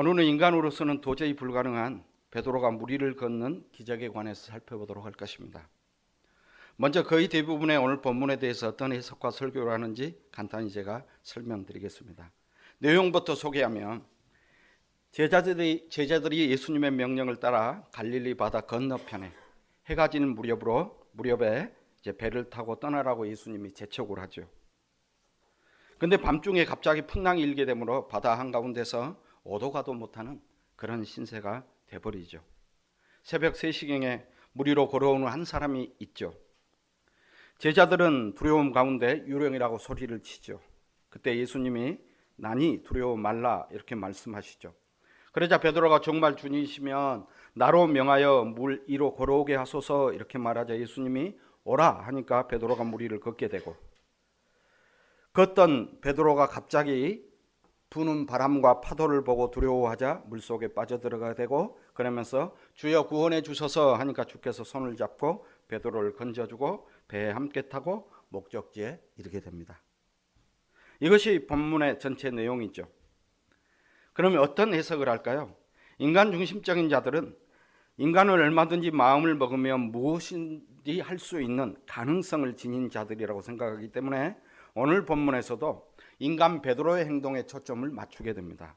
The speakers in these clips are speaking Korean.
오늘은 인간으로서는 도저히 불가능한 베드로가 무리를 걷는 기적에 관해서 살펴보도록 할 것입니다. 먼저 거의 대부분의 오늘 본문에 대해서 어떤 해석과 설교를 하는지 간단히 제가 설명드리겠습니다. 내용부터 소개하면 제자들이 제자들이 예수님의 명령을 따라 갈릴리 바다 건너편에 해가 지는 무렵으로 무렵에 이제 배를 타고 떠나라고 예수님이 재촉을 하죠. 근데 밤중에 갑자기 풍랑이 일게 되므로 바다 한가운데서 오도 가도 못하는 그런 신세가 돼버리죠. 새벽 3시경에 무리로 걸어오는 한 사람이 있죠. 제자들은 두려움 가운데 유령이라고 소리를 치죠. 그때 예수님이 나니 두려워 말라 이렇게 말씀하시죠. 그러자 베드로가 정말 주님이시면 나로 명하여 물 위로 걸어오게 하소서 이렇게 말하자 예수님이 오라 하니까 베드로가 물 위를 걷게 되고 걷던 베드로가 갑자기 부는 바람과 파도를 보고 두려워하자 물속에 빠져들어가 되고 그러면서 주여 구원해 주셔서 하니까 주께서 손을 잡고 베드로를 건져주고 배에 함께 타고 목적지에 이르게 됩니다. 이것이 본문의 전체 내용이죠. 그러면 어떤 해석을 할까요? 인간 중심적인 자들은 인간을 얼마든지 마음을 먹으면 무엇인지 할 수 있는 가능성을 지닌 자들이라고 생각하기 때문에 오늘 본문에서도 인간 베드로의 행동에 초점을 맞추게 됩니다.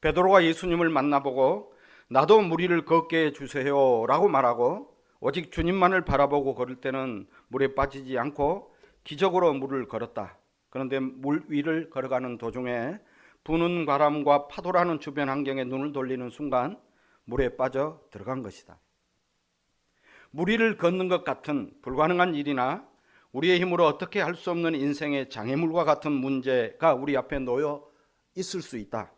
베드로가 예수님을 만나보고 나도 무리를 걷게 해 주세요라고 말하고 오직 주님만을 바라보고 걸을 때는 물에 빠지지 않고 기적으로 물을 걸었다. 그런데 물 위를 걸어가는 도중에 부는 바람과 파도라는 주변 환경에 눈을 돌리는 순간 물에 빠져 들어간 것이다. 무리를 걷는 것 같은 불가능한 일이나 우리의 힘으로 어떻게 할 수 없는 인생의 장애물과 같은 문제가 우리 앞에 놓여 있을 수 있다.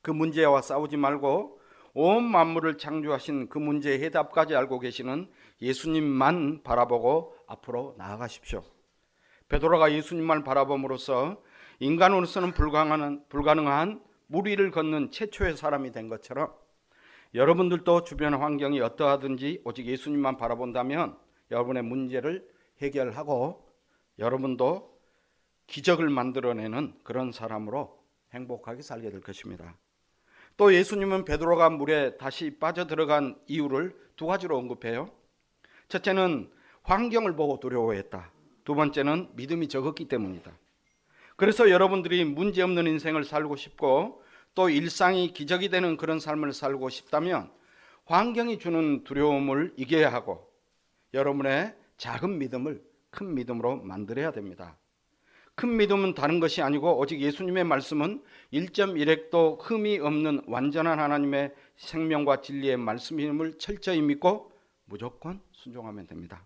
그 문제와 싸우지 말고 온 만물을 창조하신 그 문제의 해답까지 알고 계시는 예수님만 바라보고 앞으로 나아가십시오. 베드로가 예수님만 바라봄으로써 인간으로서는 불가능한, 불가능한 무리를 걷는 최초의 사람이 된 것처럼 여러분들도 주변 환경이 어떠하든지 오직 예수님만 바라본다면 여러분의 문제를 해결하고 여러분도 기적을 만들어내는 그런 사람으로 행복하게 살게 될 것입니다. 또 예수님은 베드로가 물에 다시 빠져 들어간 이유를 두 가지로 언급해요. 첫째는 환경을 보고 두려워했다. 두 번째는 믿음이 적었기 때문이다. 그래서 여러분들이 문제 없는 인생을 살고 싶고 또 일상이 기적이 되는 그런 삶을 살고 싶다면 환경이 주는 두려움을 이겨야 하고 여러분의 작은 믿음을 큰 믿음으로 만들어야 됩니다. 큰 믿음은 다른 것이 아니고 오직 예수님의 말씀은 1.1핵도 흠이 없는 완전한 하나님의 생명과 진리의 말씀임을 철저히 믿고 무조건 순종하면 됩니다.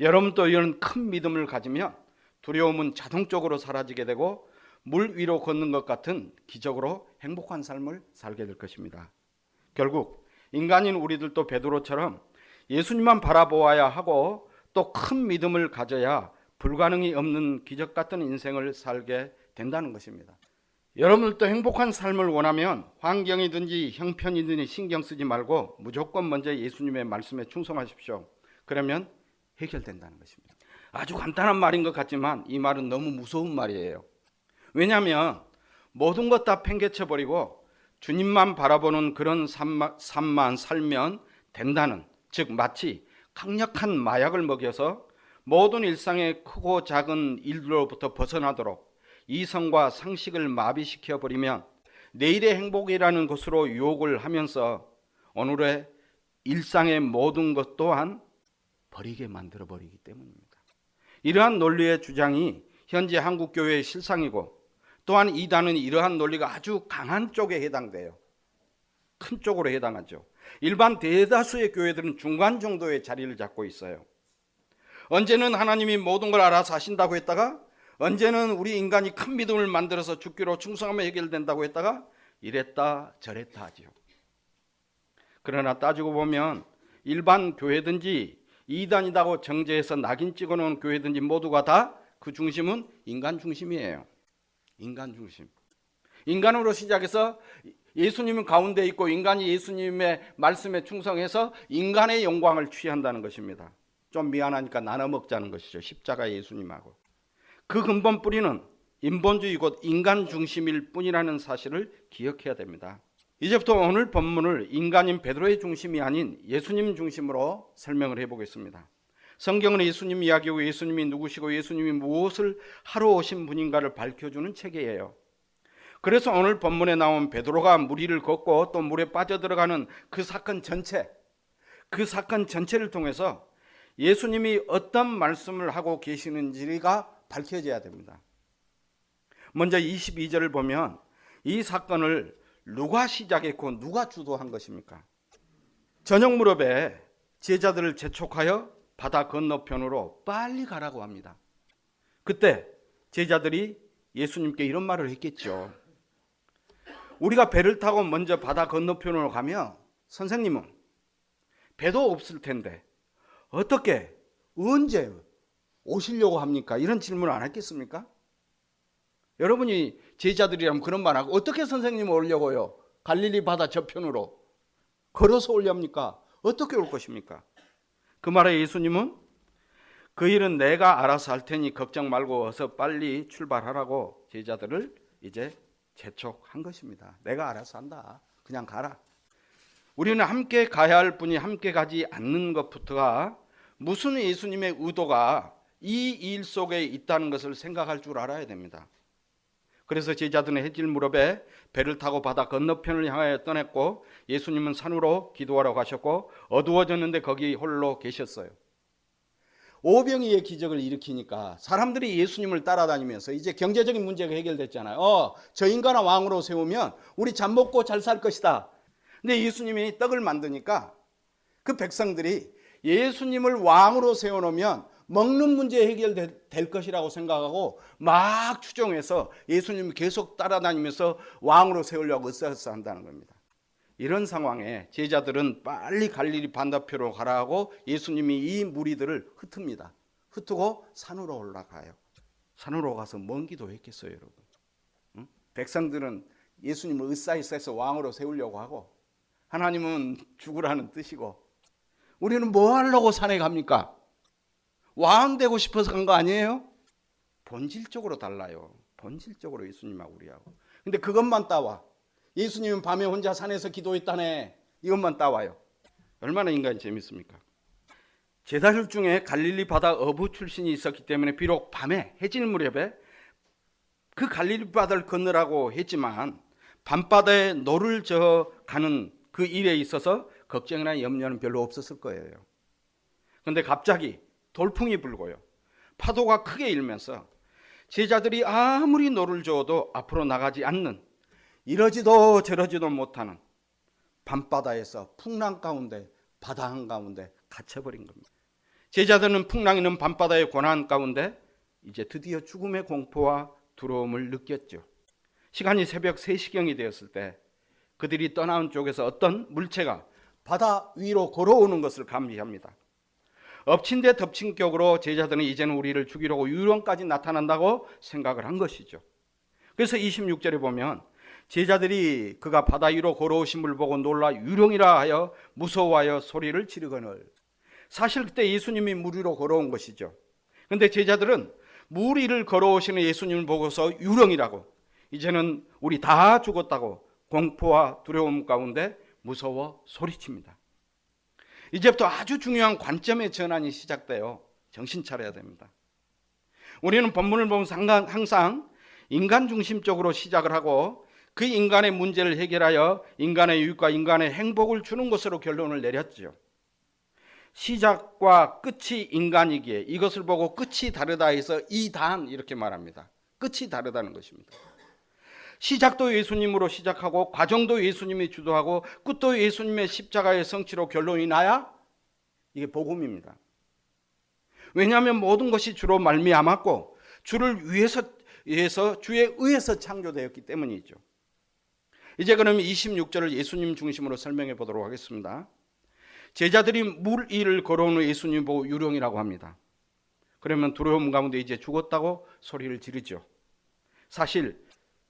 여러분도 이런 큰 믿음을 가지면 두려움은 자동적으로 사라지게 되고 물 위로 걷는 것 같은 기적으로 행복한 삶을 살게 될 것입니다. 결국 인간인 우리들도 베드로처럼 예수님만 바라보아야 하고 또 큰 믿음을 가져야 불가능이 없는 기적 같은 인생을 살게 된다는 것입니다. 여러분들도 행복한 삶을 원하면 환경이든지 형편이든지 신경 쓰지 말고 무조건 먼저 예수님의 말씀에 충성하십시오. 그러면 해결된다는 것입니다. 아주 간단한 말인 것 같지만 이 말은 너무 무서운 말이에요. 왜냐하면 모든 것 다 팽개쳐 버리고 주님만 바라보는 그런 삶만, 살면 된다는 즉 마치 강력한 마약을 먹여서 모든 일상의 크고 작은 일로부터 벗어나도록 이성과 상식을 마비시켜 버리면 내일의 행복이라는 것으로 유혹을 하면서 오늘의 일상의 모든 것 또한 버리게 만들어 버리기 때문입니다. 이러한 논리의 주장이 현재 한국 교회의 실상이고 또한 이단은 이러한 논리가 아주 강한 쪽에 해당돼요. 큰 쪽으로 해당하죠. 일반 대다수의 교회들은 중간 정도의 자리를 잡고 있어요. 언제는 하나님이 모든 걸 알아서 하신다고 했다가 언제는 우리 인간이 큰 믿음을 만들어서 죽기로 충성하면 해결된다고 했다가 이랬다 저랬다 하지요. 그러나 따지고 보면 일반 교회든지 이단이다고 정죄해서 낙인 찍어놓은 교회든지 모두가 다 그 중심은 인간 중심이에요. 인간 중심. 인간으로 시작해서 예수님은 가운데 있고 인간이 예수님의 말씀에 충성해서 인간의 영광을 취한다는 것입니다. 좀 미안하니까 나눠 먹자는 것이죠. 십자가 예수님하고. 그 근본 뿌리는 인본주의 곧 인간 중심일 뿐이라는 사실을 기억해야 됩니다. 이제부터 오늘 본문을 인간인 베드로의 중심이 아닌 예수님 중심으로 설명을 해보겠습니다. 성경은 예수님 이야기고 예수님이 누구시고 예수님이 무엇을 하러 오신 분인가를 밝혀주는 책이에요. 그래서 오늘 본문에 나온 베드로가 무리를 걷고 또 물에 빠져들어가는 그 사건 전체, 그 사건 전체를 통해서 예수님이 어떤 말씀을 하고 계시는지가 밝혀져야 됩니다. 먼저 22절을 보면 이 사건을 누가 시작했고 누가 주도한 것입니까? 저녁 무렵에 제자들을 재촉하여 바다 건너편으로 빨리 가라고 합니다. 그때 제자들이 예수님께 이런 말을 했겠죠. 우리가 배를 타고 먼저 바다 건너편으로 가면 선생님은 배도 없을 텐데 어떻게 언제 오시려고 합니까? 이런 질문을 안 했겠습니까? 여러분이 제자들이라면 그런 말 하고 어떻게 선생님 오려고요? 갈릴리 바다 저편으로 걸어서 오렵니까? 어떻게 올 것입니까? 그 말에 예수님은 그 일은 내가 알아서 할 테니 걱정 말고 어서 빨리 출발하라고 제자들을 이제 재촉한 것입니다. 내가 알아서 한다. 그냥 가라. 우리는 함께 가야 할 분이 함께 가지 않는 것부터가 무슨 예수님의 의도가 이 일 속에 있다는 것을 생각할 줄 알아야 됩니다. 그래서 제자들은 해질 무렵에 배를 타고 바다 건너편을 향하여 떠났고 예수님은 산으로 기도하러 가셨고 어두워졌는데 거기 홀로 계셨어요. 오병이의 기적을 일으키니까 사람들이 예수님을 따라다니면서 이제 경제적인 문제가 해결됐잖아요. 어, 저 인간을 왕으로 세우면 우리 잠 먹고 잘 살 것이다. 근데 예수님이 떡을 만드니까 그 백성들이 예수님을 왕으로 세워놓으면 먹는 문제 해결될 것이라고 생각하고 막 추종해서 예수님을 계속 따라다니면서 왕으로 세우려고 으쌰으쌰 한다는 겁니다. 이런 상황에 제자들은 빨리 갈릴리 반대표로 가라 하고 예수님이 이 무리들을 흩습니다. 흩고 산으로 올라가요. 산으로 가서 먼 기도 했겠어요, 여러분. 응? 백성들은 예수님을 으쌰으쌰해서 왕으로 세우려고 하고 하나님은 죽으라는 뜻이고 우리는 뭐 하려고 산에 갑니까? 왕 되고 싶어서 간 거 아니에요? 본질적으로 달라요. 본질적으로 예수님하고 우리하고. 근데 그것만 따와. 예수님은 밤에 혼자 산에서 기도했다네. 이것만 따와요. 얼마나 인간이 재밌습니까? 제자들 중에 갈릴리 바다 어부 출신이 있었기 때문에 비록 밤에 해질 무렵에 그 갈릴리 바다를 건너라고 했지만 밤바다에 노를 저 가는 그 일에 있어서 걱정이나 염려는 별로 없었을 거예요. 근데 갑자기 돌풍이 불고요. 파도가 크게 일면서 제자들이 아무리 노를 저어도 앞으로 나가지 않는 이러지도 저러지도 못하는 밤바다에서 풍랑 가운데 바다 한가운데 갇혀버린 겁니다. 제자들은 풍랑 있는 밤바다의 고난 가운데 이제 드디어 죽음의 공포와 두려움을 느꼈죠. 시간이 새벽 3시경이 되었을 때 그들이 떠나온 쪽에서 어떤 물체가 바다 위로 걸어오는 것을 감지합니다. 엎친 데 덮친 격으로 제자들은 이제는 우리를 죽이려고 유령까지 나타난다고 생각을 한 것이죠. 그래서 26절에 보면 제자들이 그가 바다 위로 걸어오심을 보고 놀라 유령이라 하여 무서워하여 소리를 지르거늘 사실 그때 예수님이 물 위로 걸어온 것이죠. 근데 제자들은 물 위를 걸어오시는 예수님을 보고서 유령이라고 이제는 우리 다 죽었다고 공포와 두려움 가운데 무서워 소리칩니다. 이제부터 아주 중요한 관점의 전환이 시작돼요. 정신 차려야 됩니다. 우리는 본문을 보면서 항상 인간 중심적으로 시작을 하고 그 인간의 문제를 해결하여 인간의 유익과 인간의 행복을 주는 것으로 결론을 내렸죠. 시작과 끝이 인간이기에 이것을 보고 끝이 다르다 해서 이단 이렇게 말합니다. 끝이 다르다는 것입니다. 시작도 예수님으로 시작하고 과정도 예수님이 주도하고 끝도 예수님의 십자가의 성취로 결론이 나야 이게 복음입니다. 왜냐하면 모든 것이 주로 말미암았고 주를 위해서 위해서 주의 의해서 창조되었기 때문이죠. 이제 그럼 26절을 예수님 중심으로 설명해 보도록 하겠습니다. 제자들이 물 위를 걸어오는 예수님 보고 유령이라고 합니다. 그러면 두려움 가운데 이제 죽었다고 소리를 지르죠. 사실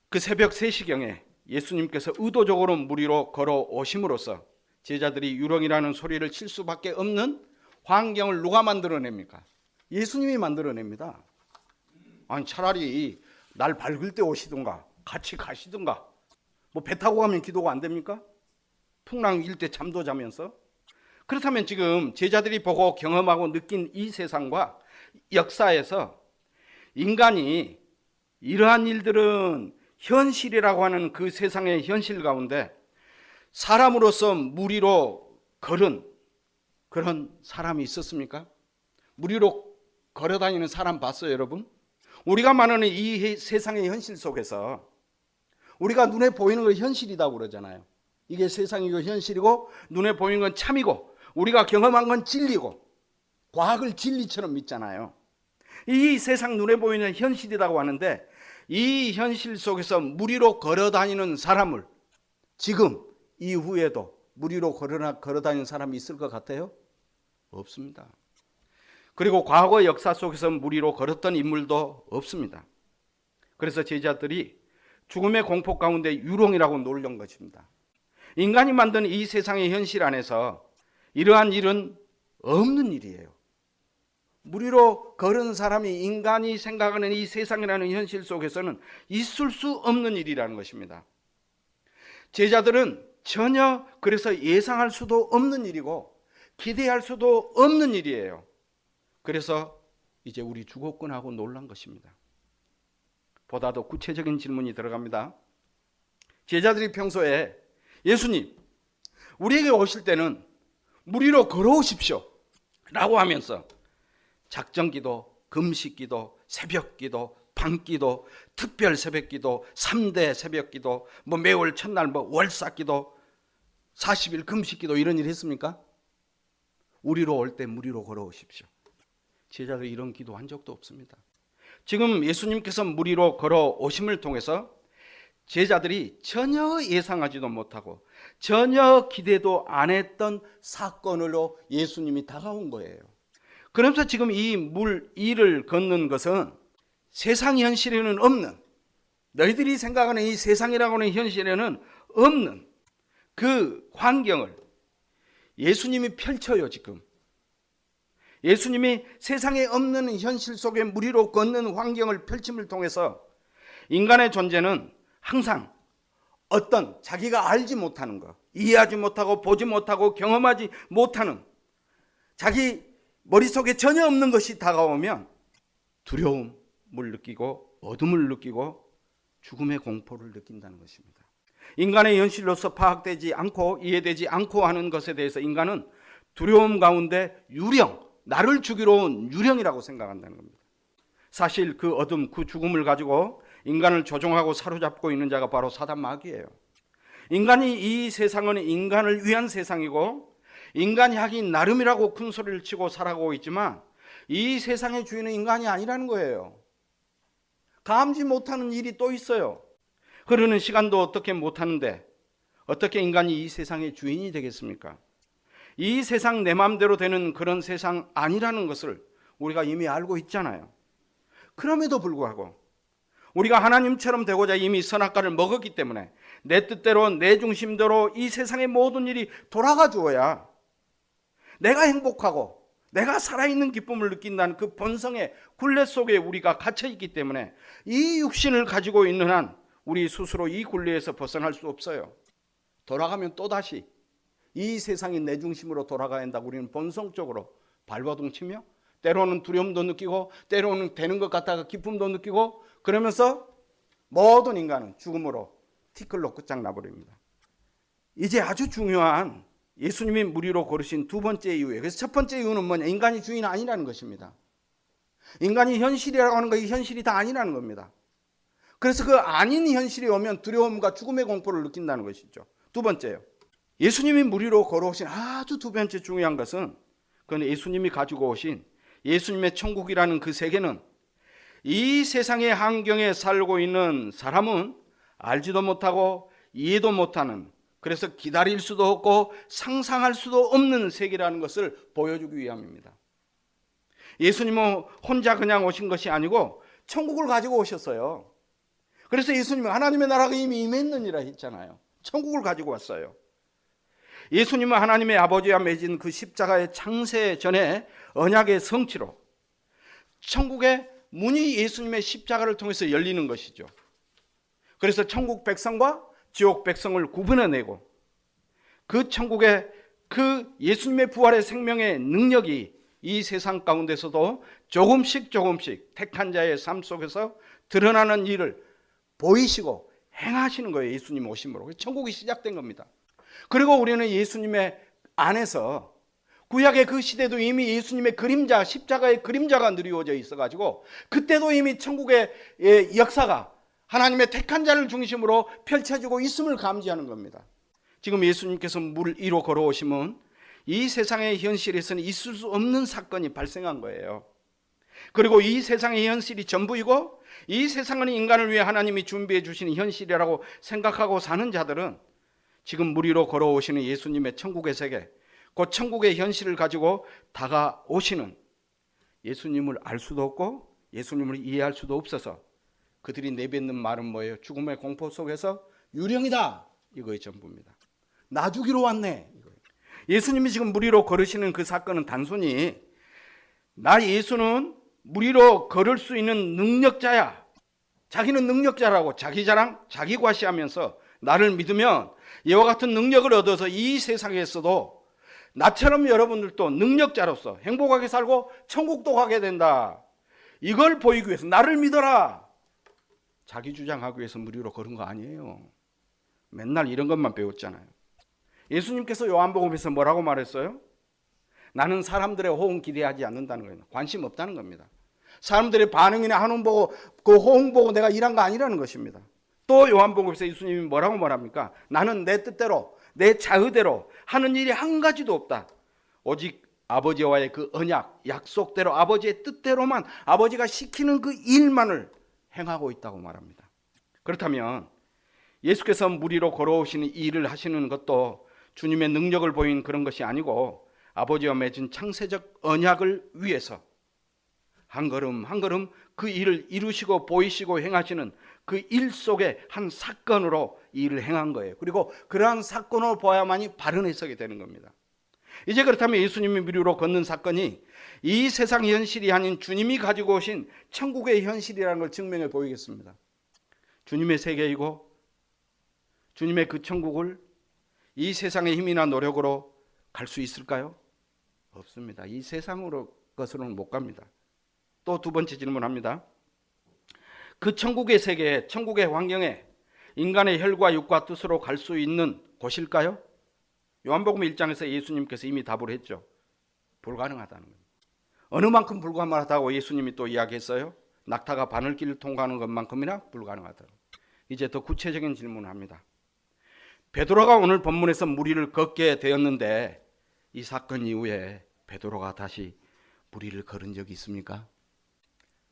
그 새벽 3시경에 예수님께서 의도적으로 물 위로 걸어오심으로써 제자들이 유령이라는 소리를 칠 수밖에 없는 환경을 누가 만들어냅니까? 예수님이 만들어냅니다. 아니 차라리 날 밝을 때 오시든가 같이 가시든가 뭐 배 타고 가면 기도가 안 됩니까? 풍랑 일때 잠도 자면서 그렇다면 지금 제자들이 보고 경험하고 느낀 이 세상과 역사에서 인간이 이러한 일들은 현실이라고 하는 그 세상의 현실 가운데 사람으로서 무리로 걸은 그런 사람이 있었습니까? 무리로 걸어 다니는 사람 봤어요, 여러분? 우리가 말하는 이 세상의 현실 속에서 우리가 눈에 보이는 건 현실이라고 그러잖아요. 이게 세상이고 현실이고 눈에 보이는 건 참이고 우리가 경험한 건 진리고 과학을 진리처럼 믿잖아요. 이 세상 눈에 보이는 현실이라고 하는데 이 현실 속에서 무리로 걸어 다니는 사람을 지금 이후에도 무리로 걸어, 걸어 다니는 사람이 있을 것 같아요? 없습니다. 그리고 과거 역사 속에서 무리로 걸었던 인물도 없습니다. 그래서 제자들이 죽음의 공포 가운데 유롱이라고 놀란 것입니다. 인간이 만든 이 세상의 현실 안에서 이러한 일은 없는 일이에요. 무리로 걸은 사람이 인간이 생각하는 이 세상이라는 현실 속에서는 있을 수 없는 일이라는 것입니다. 제자들은 전혀 그래서 예상할 수도 없는 일이고 기대할 수도 없는 일이에요. 그래서 이제 우리 죽었군 하고 놀란 것입니다. 보다 더 구체적인 질문이 들어갑니다. 제자들이 평소에 예수님, 우리에게 오실 때는 무리로 걸어오십시오. 라고 하면서 작정 기도, 금식 기도, 새벽 기도, 밤 기도, 특별 새벽 기도, 3대 새벽 기도, 뭐 매월 첫날 뭐 월삭 기도, 40일 금식 기도 이런 일 했습니까? 우리로 올 때 무리로 걸어오십시오. 제자들 이런 기도 한 적도 없습니다. 지금 예수님께서 무리로 걸어오심을 통해서 제자들이 전혀 예상하지도 못하고 전혀 기대도 안 했던 사건으로 예수님이 다가온 거예요. 그러면서 지금 이물 이를 걷는 것은 세상 현실에는 없는 너희들이 생각하는 이 세상이라고 하는 현실에는 없는 그 환경을 예수님이 펼쳐요, 지금. 예수님이 세상에 없는 현실 속에 무리로 걷는 환경을 펼침을 통해서 인간의 존재는 항상 어떤 자기가 알지 못하는 것, 이해하지 못하고 보지 못하고 경험하지 못하는 자기 머릿속에 전혀 없는 것이 다가오면 두려움을 느끼고 어둠을 느끼고 죽음의 공포를 느낀다는 것입니다. 인간의 현실로서 파악되지 않고 이해되지 않고 하는 것에 대해서 인간은 두려움 가운데 유령, 나를 죽이러 온 유령이라고 생각한다는 겁니다. 사실 그 어둠, 그 죽음을 가지고 인간을 조종하고 사로잡고 있는 자가 바로 사단 마귀예요. 인간이 이 세상은 인간을 위한 세상이고 인간이 나름이라고 큰 소리를 치고 살아가고 있지만 이 세상의 주인은 인간이 아니라는 거예요. 감지 못하는 일이 또 있어요. 흐르는 시간도 어떻게 못하는데 어떻게 인간이 이 세상의 주인이 되겠습니까? 이 세상 내 마음대로 되는 그런 세상 아니라는 것을 우리가 이미 알고 있잖아요. 그럼에도 불구하고 우리가 하나님처럼 되고자 이미 선악과를 먹었기 때문에 내 뜻대로 내 중심대로 이 세상의 모든 일이 돌아가 주어야 내가 행복하고 내가 살아있는 기쁨을 느낀다는 그 본성의 굴레 속에 우리가 갇혀 있기 때문에 이 육신을 가지고 있는 한 우리 스스로 이 굴레에서 벗어날 수 없어요. 돌아가면 또다시 이 세상이 내 중심으로 돌아가야 한다고 우리는 본성적으로 발버둥 치며 때로는 두려움도 느끼고 때로는 되는 것 같다가 기쁨도 느끼고 그러면서 모든 인간은 죽음으로 티끌로 끝장나 버립니다. 이제 아주 중요한 예수님이 무리로 걸으신 두 번째 이유예요. 그래서 첫 번째 이유는 뭐냐? 인간이 주인 아니라는 것입니다. 인간이 현실이라고 하는 것이 현실이 다 아니라는 겁니다. 그래서 그 아닌 현실이 오면 두려움과 죽음의 공포를 느낀다는 것이죠. 두 번째요. 예수님이 무리로 걸어오신 아주 두 번째 중요한 것은 그건 예수님이 가지고 오신 예수님의 천국이라는 그 세계는 이 세상의 환경에 살고 있는 사람은 알지도 못하고 이해도 못하는 그래서 기다릴 수도 없고 상상할 수도 없는 세계라는 것을 보여주기 위함입니다. 예수님은 혼자 그냥 오신 것이 아니고 천국을 가지고 오셨어요. 그래서 예수님은 하나님의 나라가 이미 임했느니라 했잖아요. 천국을 가지고 왔어요. 예수님은 하나님의 아버지와 맺은 그 십자가의 창세 전에 언약의 성취로 천국의 문이 예수님의 십자가를 통해서 열리는 것이죠. 그래서 천국 백성과 지옥 백성을 구분해내고 그 천국의 그 예수님의 부활의 생명의 능력이 이 세상 가운데서도 조금씩 조금씩 택한 자의 삶 속에서 드러나는 일을 보이시고 행하시는 거예요. 예수님 오심으로. 천국이 시작된 겁니다. 그리고 우리는 예수님의 안에서 구약의 그 시대도 이미 예수님의 그림자, 십자가의 그림자가 누리워져 있어가지고 그때도 이미 천국의 예, 역사가 하나님의 택한 자를 중심으로 펼쳐지고 있음을 감지하는 겁니다. 지금 예수님께서 물 위로 걸어오시면 이 세상의 현실에서는 있을 수 없는 사건이 발생한 거예요. 그리고 이 세상의 현실이 전부이고 이 세상은 인간을 위해 하나님이 준비해 주시는 현실이라고 생각하고 사는 자들은 지금 물 위로 걸어오시는 예수님의 천국의 세계, 그 천국의 현실을 가지고 다가오시는 예수님을 알 수도 없고 예수님을 이해할 수도 없어서 그들이 내뱉는 말은 뭐예요? 죽음의 공포 속에서 유령이다. 이거의 전부입니다. 나 죽이러 왔네. 예수님이 지금 물 위로 걸으시는 그 사건은 단순히 나 예수는 물 위로 걸을 수 있는 능력자야. 자기는 능력자라고 자기 자랑, 자기 과시하면서 나를 믿으면 이와 같은 능력을 얻어서 이 세상에서도 나처럼 여러분들도 능력자로서 행복하게 살고 천국도 가게 된다. 이걸 보이기 위해서 나를 믿어라. 자기 주장하기 위해서 무리로 걸은 거 아니에요. 맨날 이런 것만 배웠잖아요. 예수님께서 요한복음에서 뭐라고 말했어요? 나는 사람들의 호응 기대하지 않는다는 거예요. 관심 없다는 겁니다. 사람들의 반응이나 하는 보고 그 호응 보고 내가 일한 거 아니라는 것입니다. 또 요한복음에서 예수님이 뭐라고 말합니까? 나는 내 뜻대로 내 자의대로 하는 일이 한 가지도 없다. 오직 아버지와의 그 언약, 약속대로 아버지의 뜻대로만 아버지가 시키는 그 일만을 행하고 있다고 말합니다. 그렇다면 예수께서 물 위로 걸어오시는 이 일을 하시는 것도 주님의 능력을 보인 그런 것이 아니고 아버지와 맺은 창세적 언약을 위해서 한 걸음 한 걸음 그 일을 이루시고 보이시고 행하시는 그 일 속의 한 사건으로 이 일을 행한 거예요. 그리고 그러한 사건을 보아야만이 바른 해석이 되는 겁니다. 이제 그렇다면 예수님이 미리로 걷는 사건이 이 세상 현실이 아닌 주님이 가지고 오신 천국의 현실이라는 걸 증명해 보이겠습니다. 주님의 세계이고 주님의 그 천국을 이 세상의 힘이나 노력으로 갈 수 있을까요? 없습니다. 이 세상으로 것으로는 못 갑니다. 또 두 번째 질문합니다. 그 천국의 세계에 천국의 환경에 인간의 혈과 육과 뜻으로 갈 수 있는 곳일까요? 요한복음 1장에서 예수님께서 이미 답을 했죠. 불가능하다는 겁니다. 어느 만큼 불가능하다고 예수님이 또 이야기했어요? 낙타가 바늘길을 통과하는 것만큼이나 불가능하다. 이제 더 구체적인 질문을 합니다. 베드로가 오늘 본문에서 무리를 걷게 되었는데 이 사건 이후에 베드로가 다시 무리를 걸은 적이 있습니까?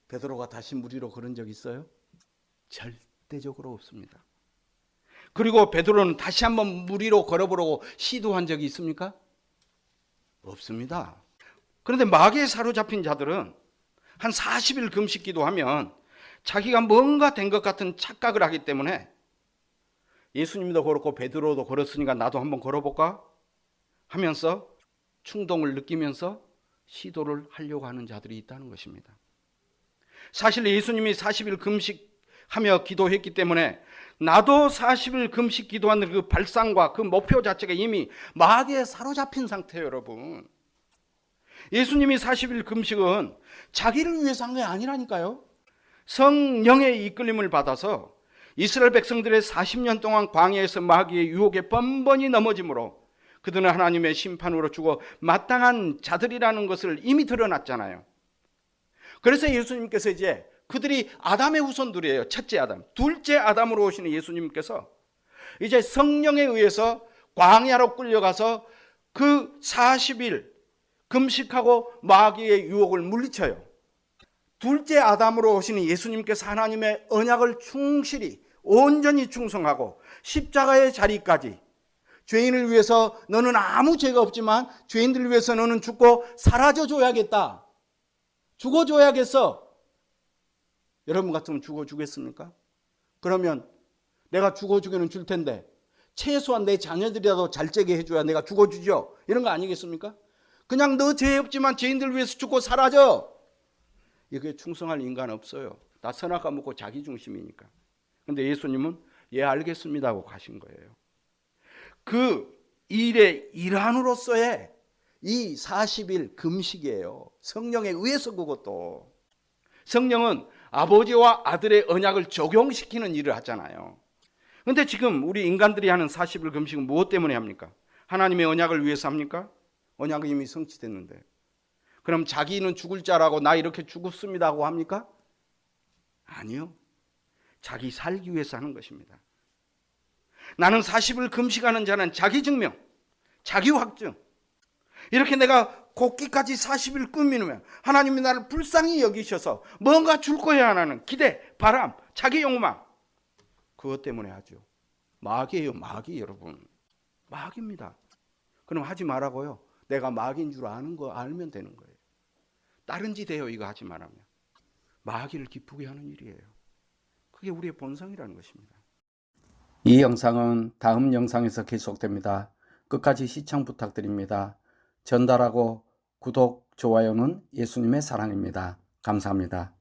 베드로가 다시 무리로 걸은 적 있어요? 절대적으로 없습니다. 그리고 베드로는 다시 한번 무리로 걸어보려고 시도한 적이 있습니까? 없습니다. 그런데 마귀에 사로잡힌 자들은 한 40일 금식 기도하면 자기가 뭔가 된 것 같은 착각을 하기 때문에 예수님도 그렇고 베드로도 걸었으니까 나도 한번 걸어볼까 하면서 충동을 느끼면서 시도를 하려고 하는 자들이 있다는 것입니다. 사실 예수님이 40일 금식하며 기도했기 때문에 나도 40일 금식 기도하는 그 발상과 그 목표 자체가 이미 마귀에 사로잡힌 상태예요, 여러분. 예수님이 40일 금식은 자기를 위해서 한 게 아니라니까요. 성령의 이끌림을 받아서 이스라엘 백성들의 40년 동안 광야에서 마귀의 유혹에 번번이 넘어짐으로 그들은 하나님의 심판으로 죽어 마땅한 자들이라는 것을 이미 드러났잖아요. 그래서 예수님께서 이제 그들이 아담의 후손들이에요. 첫째 아담. 둘째 아담으로 오시는 예수님께서 이제 성령에 의해서 광야로 끌려가서 그 40일 금식하고 마귀의 유혹을 물리쳐요. 둘째 아담으로 오시는 예수님께서 하나님의 언약을 충실히 온전히 충성하고 십자가의 자리까지 죄인을 위해서 너는 아무 죄가 없지만 죄인들을 위해서 너는 죽고 사라져 줘야겠다. 죽어 줘야겠어. 여러분 같으면 죽어 주겠습니까? 그러면 내가 죽어 주기는 줄 텐데 최소한 내 자녀들이라도 잘 째게 해줘야 내가 죽어 주죠. 이런 거 아니겠습니까? 그냥 너 죄 없지만 죄인들 위해서 죽고 사라져. 이게 충성할 인간 없어요. 다 선악과 먹고 자기 중심이니까. 근데 예수님은 예 알겠습니다 하고 가신 거예요. 그 일의 일환으로서의 이 40일 금식이에요. 성령에 의해서 그것도. 성령은 아버지와 아들의 언약을 적용시키는 일을 하잖아요. 근데 지금 우리 인간들이 하는 40일 금식은 무엇 때문에 합니까? 하나님의 언약을 위해서 합니까? 언약은 이미 성취됐는데. 그럼 자기는 죽을 자라고 나 이렇게 죽었습니다 하고 합니까? 아니요. 자기 살기 위해서 하는 것입니다. 나는 40을 금식하는 자는 자기 증명, 자기 확증. 이렇게 내가 곡기까지 40일 꾸미면 하나님이 나를 불쌍히 여기셔서 뭔가 줄 거야 하는 기대, 바람, 자기 욕망. 그것 때문에 하죠. 마귀예요, 마귀 여러분. 마귀입니다. 그럼 하지 말라고요. 내가 마귀인 줄 아는 거 알면 되는 거예요. 다른 짓 해요, 이거 하지 말라면. 마귀를 기쁘게 하는 일이에요. 그게 우리의 본성이라는 것입니다. 이 영상은 다음 영상에서 계속됩니다. 끝까지 시청 부탁드립니다. 전달하고 구독, 좋아요는 예수님의 사랑입니다. 감사합니다.